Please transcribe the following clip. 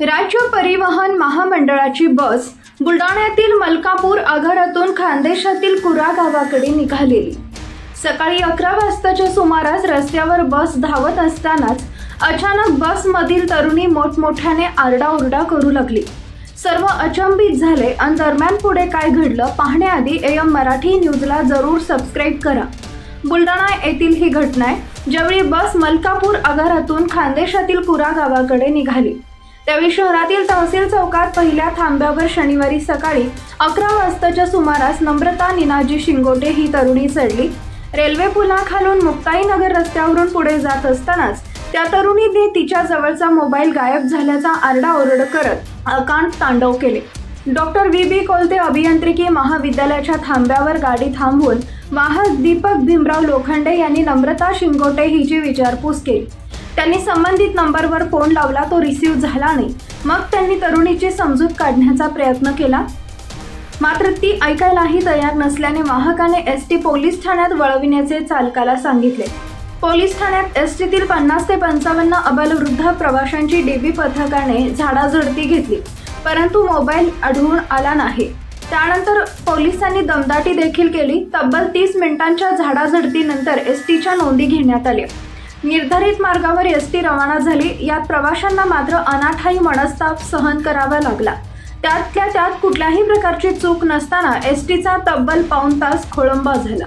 राज्य परिवहन महामंडळाची बस बुलढाण्यातील मलकापूर आगारातून खानदेशातील कुरा गावाकडे निघालेली. सकाळी अकरा वाजताच्या सुमारास रस्त्यावर बस धावत असतानाच अचानक बसमधील तरुणी मोठमोठ्याने आरडाओरडा करू लागली. सर्व अचंबित झाले. आणि दरम्यान पुढे काय घडलं पाहण्याआधी एम मराठी न्यूजला जरूर सबस्क्राईब करा. बुलढाणा येथील ही घटना आहे ज्यावेळी बस मलकापूर आगारातून खानदेशातील कुरा गावाकडे निघाली. त्यावेळी शहरातील तहसील चौकात पहिल्या थांब्यावर शनिवारी सकाळी अकरा वाजताच्या सुमारास नम्रता निनाजी शिंगोटे ही तरुणी चढली. रेल्वे पुलाखालून मुक्ताईनगर रस्त्यावरून पुढे जात असतानाच त्या तरुणीने तिच्या जवळचा मोबाईल गायब झाल्याचा आरडाओरड करत अकांत तांडव केले. Doctor V. बी. कोलते अभियांत्रिकी महाविद्यालयाच्या थांब्यावर गाडी थांबवून वाहक दीपक भीमराव लोखंडे यांनी नम्रता शिंगोटे हिची विचारपूस केली. त्यांनी संबंधित नंबरवर फोन लावला तो रिसीव्ह झाला नाही. मग त्यांनी तरुणीची समजूत काढण्याचा प्रयत्न केला. मात्र ती ऐकायलाही तयार नसल्याने वाहकाने एस टी पोलीस ठाण्यात वळविण्याचे चालकाला सांगितले. पोलीस ठाण्यात एस टीतील पन्नास ते पंचावन्न अबलवृद्ध प्रवाशांची डेबी पथकाने झाडाझडती घेतली परंतु मोबाईल आढळून आला नाही. त्यानंतर पोलिसांनी दमदाटी देखील केली. तब्बल तीस मिनिटांच्या झाडाझडतीनंतर एस टीच्या नोंदी घेण्यात आल्या. निर्धारित मार्गावर एस टी रवाना झाली. यात प्रवाशांना मात्र अनाठाई मनस्ताप सहन करावा लागला. त्यातल्या त्यात कुठल्याही प्रकारची चूक नसताना एस टीचा तब्बल पाऊण तास खोळंबा झाला.